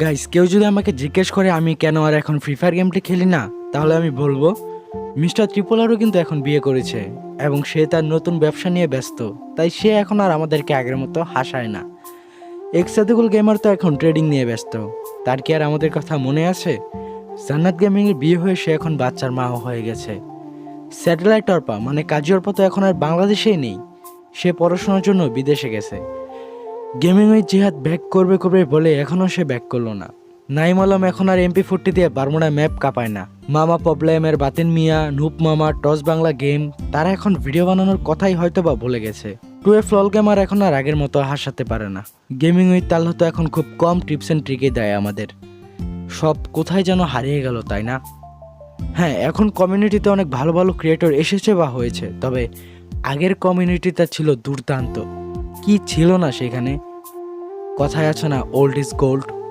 Guys কেউ যদি আমাকে জিজ্ঞেস করে আমি কেন আর এখন ফ্রি ফায়ার গেমটি খেলি না, তাহলে আমি বলব, মিস্টার ত্রিপোলারও কিন্তু এখন বিয়ে করেছে এবং সে তার নতুন ব্যবসা নিয়ে ব্যস্ত। তাই সে এখন আর আমাদেরকে আগের মতো হাসায় না। এক্সাদুকুল গেমার তো এখন ট্রেডিং নিয়ে ব্যস্ত। তার কি আর আমাদের কথা মনে আছে? জান্নাত গেমিংয়ের বিয়ে হয়ে সে এখন বাচ্চার মাও হয়ে গেছে। স্যাটেলাইট অর্পা মানে কাজী অর্পা তো এখন আর বাংলাদেশেই নেই। সে পড়াশোনার জন্য বিদেশে গেছে। গেমিং ওই জিহাদ ব্যাক করবে করবে বলে এখনও সে ব্যাক করল না। নাইম আলম এখন আর এমপি ফোরটি দিয়ে বারমুডা ম্যাপ কাঁপায় না। মামা প্রবলেমের বাতিন মিয়া, নুপ মামা, টস বাংলা গেম, তারা এখন ভিডিও বানানোর কথাই হয়তো বা ভুলে গেছে। টুয়ে ফ্লল গেমার এখন আর আগের মতো হাসাতে পারে না। গেমিং উইথ তাল তো এখন খুব কম টিপস অ্যান্ড ট্রিকে দেয় আমাদের। সব কোথায় যেন হারিয়ে গেল, তাই না? হ্যাঁ এখন কমিউনিটিতে অনেক ভালো ভালো ক্রিয়েটর এসেছে বা হয়েছে, তবে আগের কমিউনিটিটা ছিল দুর্দান্ত। কি ছিল না সেখানে? কথায় আছে না ওল্ড ইজ গোল্ড